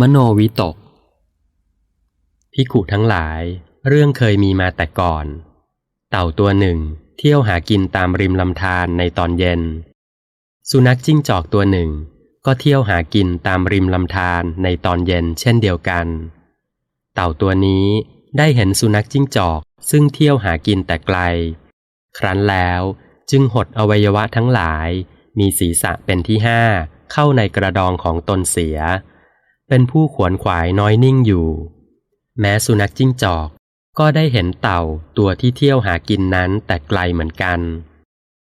มโนวิตกพิกุทั้งหลาย เรื่องเคยมีมาแต่ก่อน เต่าตัวหนึ่ง เที่ยวหากินตามริมลำธารในตอนเย็น สุนัขจิ้งจอกตัวหนึ่ง ก็เที่ยวหากินตามริมลำธารในตอนเย็นเช่นเดียวกัน เต่าตัวนี้ได้เห็นสุนัขจิ้งจอก ซึ่งเที่ยวหากินแต่ไกล ครั้นแล้วจึงหดอวัยวะทั้งหลาย มีศีรษะเป็นที่ห้าเข้าในกระดองของตนเสีย เป็นผู้ขวนขวายน้อยนิ่งอยู่ แม้สุนัขจิ้งจอก ก็ได้เห็นเต่าตัวที่เที่ยวหากินนั้นแต่ไกลเหมือนกัน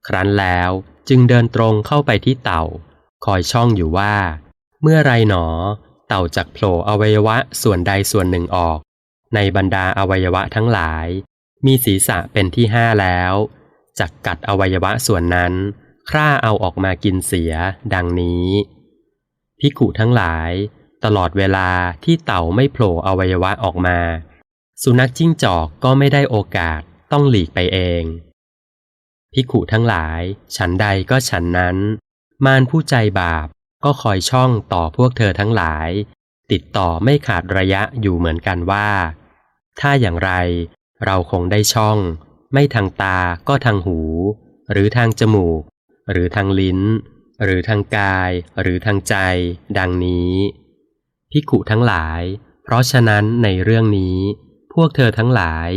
ครั้นแล้วจึงเดินตรงเข้าไปที่เต่า คอยช่องอยู่ว่า เมื่อไรหนอ เต่าจักโผล่อวัยวะส่วนใดส่วนหนึ่งออก ในบรรดาอวัยวะทั้งหลาย มีศีรษะเป็นที่ห้าแล้วจักกัดอวัยวะส่วนนั้นคร่าเอาออกมากินเสีย ดังนี้ พิกุทั้งหลาย ตลอดเวลาที่เต่าไม่โผล่อวัยวะออกมา สุนัขจิ้งจอกก็ไม่ได้โอกาสต้องหลีกไปเอง พิกุทั้งหลาย ฉันใดก็ฉันนั้น มารผู้ใจบาปก็คอยช่องต่อพวกเธอทั้งหลาย ติดต่อไม่ขาดระยะอยู่เหมือนกันว่า ถ้าอย่างไรเราคงได้ช่อง ไม่ทางตาก็ทางหู หรือทางจมูก หรือทางลิ้น หรือทางกาย หรือทางใจ ดังนี้ พิกุทั้งหลาย เพราะฉะนั้นในเรื่องนี้ พวกเธอทั้งหลาย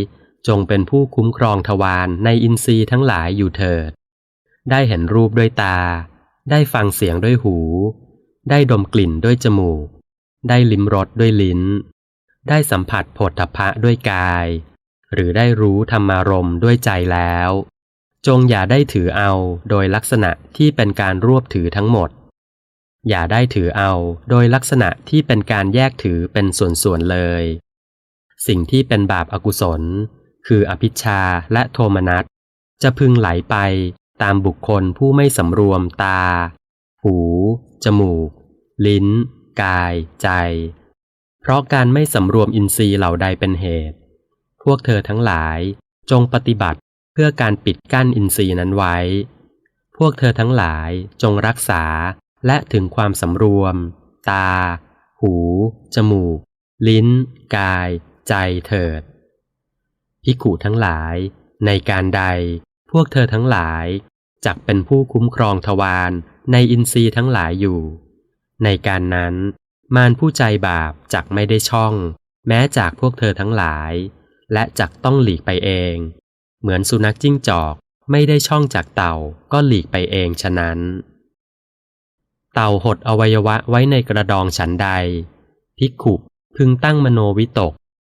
จงเป็นผู้คุ้มครองทวารในอินทรีย์ทั้งหลายอยู่เถิด ได้เห็นรูปด้วยตา ได้ฟังเสียงด้วยหู ได้ดมกลิ่นด้วยจมูก ได้ลิ้มรสด้วยลิ้น ได้สัมผัสผลทพะด้วยกาย หรือได้รู้ธรรมารมณ์ด้วยใจแล้ว จงอย่าได้ถือเอาโดยลักษณะที่เป็นการรวบถือทั้งหมด อย่าได้ถือเอาโดยลักษณะที่เป็นการแยกถือเป็นส่วนๆเลย สิ่งที่เป็นบาปอากุศล คืออภิชาและโทมนัสจะพึงไหลไปตามบุคคลผู้ไม่สำรวมตา หู จมูก ลิ้น กาย ใจ เพราะการไม่สำรวมอินทรีย์เหล่าใดเป็นเหตุ พวกเธอทั้งหลายจงปฏิบัติเพื่อการปิดกั้นอินทรีย์นั้นไว้ พวกเธอทั้งหลายจงรักษา และถึงความสำรวม ตา หู จมูก ลิ้น กาย ใจเถิด พิกุทั้งหลาย ในการใด พวกเธอทั้งหลายจักเป็นผู้คุ้มครองทวารในอินทรีย์ทั้งหลายอยู่ ในการนั้นมารผู้ใจบาปจักไม่ได้ช่อง แม้จากพวกเธอทั้งหลาย และจักต้องหลีกไปเอง เหมือนสุนัขจิ้งจอกไม่ได้ช่องจากเต่าก็หลีกไปเองฉะนั้น เต่าหดอวัยวะไว้ในกระดองฉันใด พิกขุพึงตั้งมโนวิตก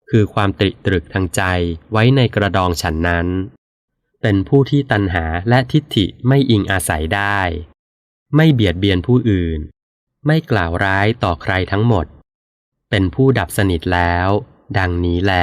คือความตริตรึกทางใจไว้ในกระดองฉันนั้น เป็นผู้ที่ตัณหาและทิฏฐิไม่อิงอาศัยได้ ไม่เบียดเบียนผู้อื่น ไม่กล่าวร้ายต่อใครทั้งหมด เป็นผู้ดับสนิทแล้ว ดังนี้แล